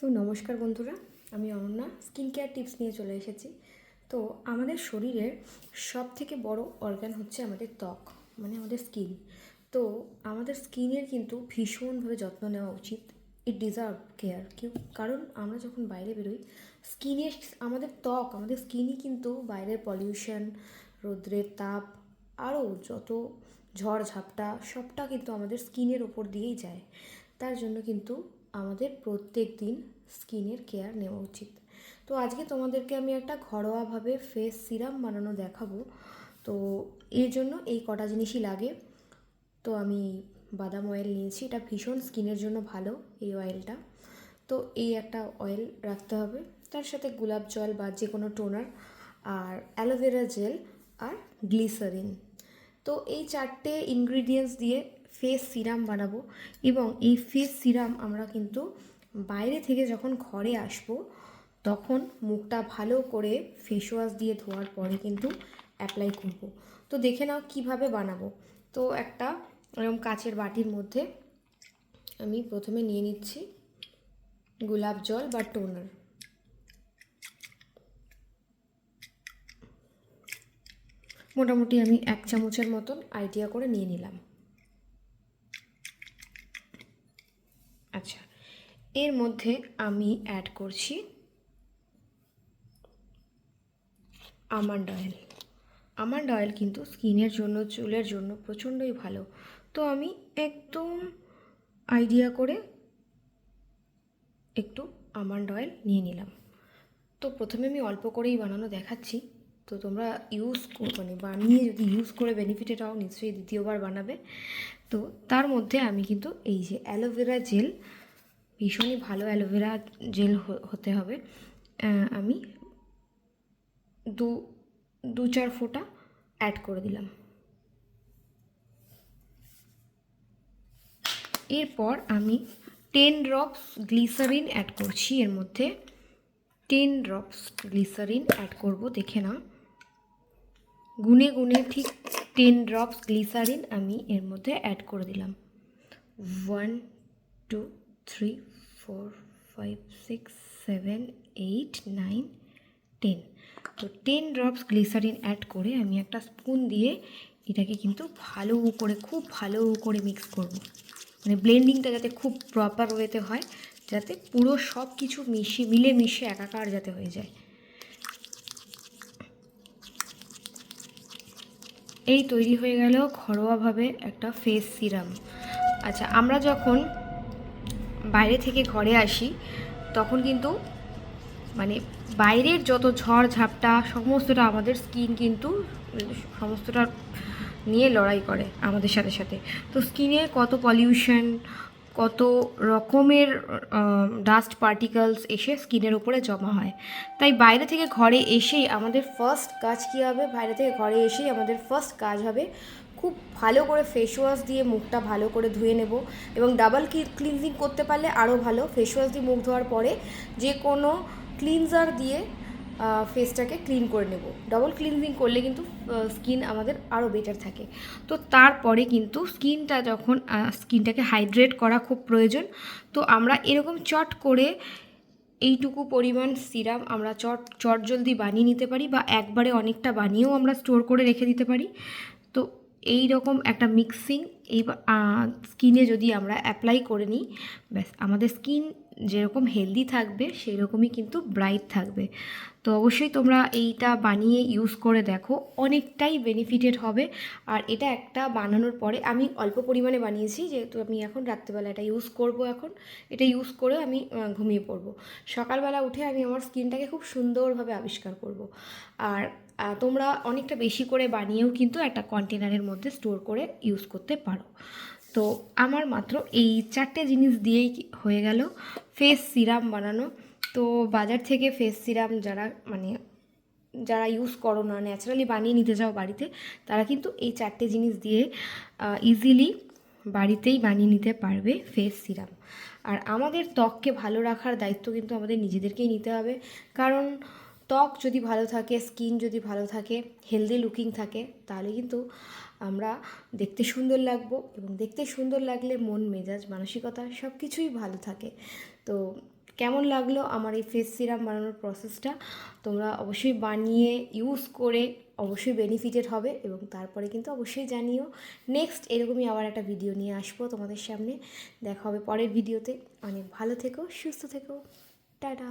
So নমস্কার বন্ধুরা, আমি অনন্যা স্কিন কেয়ার টিপস নিয়ে চলে এসেছি। তো আমাদের শরীরের সব থেকে বড় অর্গান হচ্ছে আমাদের ত্বক মানে আমাদের স্কিন তো আমাদের স্কিনের কিন্তু ভীষণভাবে যত্ন নেওয়া উচিত। ইট ডিজার্ভ কেয়ার কেউ কারণ আমরা যখন বাইরে বেরোই স্কিনের আমাদের ত্বক, আমাদের স্কিনই কিন্তু বাইরের পলিউশন রৌদ্রের তাপ, আরও যত ঝড় ঝাপটা, সবটা কিন্তু আমাদের স্কিনের ওপর দিয়েই যায়। তার জন্য কিন্তু আমাদের প্রত্যেক দিন স্কিনের কেয়ার নেওয়া উচিত। তো আজকে তোমাদেরকে আমি একটা ঘরোয়াভাবে ফেস সিরাম বানানো দেখাবো। তো এর জন্য এই কটা জিনিসই লাগে। তো আমি বাদাম অয়েল নিয়েছি। এটা ভীষণ স্কিনের জন্য ভালো এই অয়েলটা তো এই একটা অয়েল রাখতে হবে। তার সাথে গোলাপ জল বা যে কোনো টোনার আর অ্যালোভেরা জেল আর গ্লিসারিন তো এই চারটে ইনগ্রিডিয়েন্টস দিয়ে ফেস সিরাম বানাবো এবং এই ফেস সিরাম আমরা কিন্তু বাইরে থেকে যখন ঘরে আসব, তখন মুখটা ভালো করে ফেস ওয়াশ দিয়ে ধোয়ার পরে কিন্তু অ্যাপ্লাই করব। তো দেখে নাও কীভাবে বানাবো। তো একটা এরকম কাচের বাটির মধ্যে আমি প্রথমে নিয়ে নিচ্ছি গোলাপ জল বা টোনার মোটামুটি আমি এক চামচের মতন আইডিয়া করে নিয়ে নিলাম আচ্ছা এর মধ্যে আমি অ্যাড করছি আমান্ড অয়েল আমান্ড অয়েল কিন্তু স্কিনের জন্য, চুলের জন্য প্রচণ্ডই ভালো। তো আমি একদম আইডিয়া করে একটু আমান্ড অয়েল নিয়ে নিলাম। তো প্রথমে আমি অল্প করেই বানানো দেখাচ্ছি। তো তোমরা ইউজ মানে বানিয়ে যদি ইউজ করে বেনিফিটেড হও নিশ্চয়ই দ্বিতীয়বার বানাবে। তো তার মধ্যে আমি কিন্তু এই যে অ্যালোভেরা জেল ভীষণই ভালো অ্যালোভেরা জেল হতে হবে। আমি দু দু চার ফোঁটা অ্যাড করে দিলাম। এরপর আমি টেন ড্রপস গ্লিসারিন অ্যাড করছি। এর মধ্যে টেন ড্রপস গ্লিসারিন অ্যাড করব, দেখে না গুনে গুনে ঠিক টেন ড্রপস গ্লিসারিন আমি এর মধ্যে অ্যাড করে দিলাম। One two three four five six seven eight nine ten তো টেন ড্রপস গ্লিসারিন অ্যাড করে আমি একটা স্পুন দিয়ে এটাকে কিন্তু ভালো করে, খুব ভালো করে মিক্স করব। মানে ব্লেন্ডিংটা যাতে খুব প্রপার ওয়েতে হয়, যাতে পুরো সব কিছু মিশিয়ে মিলে মিশে একাকার যাতে হয়ে যায়। এই তৈরি হয়ে গেল ঘরোয়াভাবে একটা ফেস সিরাম আচ্ছা আমরা যখন বাইরে থেকে ঘরে আসি, তখন কিন্তু মানে বাইরের যত ঝড় ঝাপটা সমস্তটা আমাদের স্কিন কিন্তু, সমস্তটা নিয়ে লড়াই করে আমাদের সাথে সাথে। তো স্কিনে কত পলিউশন কত রকমের ডাস্ট পার্টিকলস এসে স্কিনের উপরে জমা হয়। তাই বাইরে থেকে ঘরে এসেই আমাদের ফার্স্ট কাজ কী হবে? বাইরে থেকে ঘরে এসেই আমাদের ফার্স্ট কাজ হবে খুব ভালো করে ফেস ওয়াশ দিয়ে মুখটা ভালো করে ধুয়ে নেব এবং ডাবল ক্লিনজিং করতে পারলে আরও ভালো। ফেস ওয়াশ দিয়ে মুখ ধোয়ার পরে যে কোনো ক্লিনজার দিয়ে ফেসটাকে ক্লিন করে নেব। ডবল ক্লিনজিং করলে কিন্তু স্কিন আমাদের আরও বেটার থাকে। তো তারপরে কিন্তু স্কিনটা যখন স্কিনটাকে হাইড্রেট করা খুব প্রয়োজন। তো আমরা এরকম চট করে এইটুকু পরিমাণ সিরাম আমরা চট চট জলদি বানিয়ে নিতে পারি বা একবারে অনেকটা বানিয়েও আমরা স্টোর করে রেখে দিতে পারি। এই রকম একটা মিক্সিং এই স্কিনে যদি আমরা অ্যাপ্লাই করে নিই, ব্যাস আমাদের স্কিন যেরকম হেলদি থাকবে সেই রকমই কিন্তু ব্রাইট থাকবে। তো অবশ্যই তোমরা এইটা বানিয়ে ইউজ করে দেখো, অনেকটাই বেনিফিটেড হবে। আর এটা একটা বানানোর পরে আমি অল্প পরিমাণে বানিয়েছি, যেহেতু আমি এখন রাত্রেবেলা এটা ইউজ করব এখন, এটা ইউজ করে আমি ঘুমিয়ে পড়ব। সকালবেলা উঠে আমি আমার স্কিনটাকে খুব সুন্দরভাবে আবিষ্কার করব। আর তোমরা অনেকটা বেশি করে বানিয়েও কিন্তু একটা কন্টেনারের মধ্যে স্টোর করে ইউজ করতে পারো। তো আমার মাত্র এই চারটে জিনিস দিয়েই হয়ে গেল। ফেস সিরাম বানানো। তো বাজার থেকে ফেস সিরাম যারা মানে যারা ইউজ করো না ন্যাচারালি বানিয়ে নিতে যাও বাড়িতে, তারা কিন্তু এই চারটে জিনিস দিয়ে ইজিলি বাড়িতেই বানিয়ে নিতে পারবে ফেস সিরাম আর আমাদের ত্বককে ভালো রাখার দায়িত্ব কিন্তু আমাদের নিজেদেরকেই নিতে হবে। কারণ ত্বক যদি ভালো থাকে, স্কিন যদি ভালো থাকে, হেলদি লুকিং থাকে, তাহলে কিন্তু আমরা দেখতে সুন্দর লাগবো এবং দেখতে সুন্দর লাগলে মন, মেজাজ, মানসিকতা সব কিছুই ভালো থাকে। তো কেমন লাগল আমার এই ফেস সিরাম বানানোর প্রসেসটা তোমরা অবশ্যই বানিয়ে ইউজ করে অবশ্যই বেনিফিটেড হবে এবং তারপরে কিন্তু অবশ্যই জানিও। নেক্সট এরকমই আবার একটা ভিডিও নিয়ে আসব তোমাদের সামনে। দেখা হবে পরের ভিডিওতে অনেক ভালো থেকো, সুস্থ থেকো। টাটা!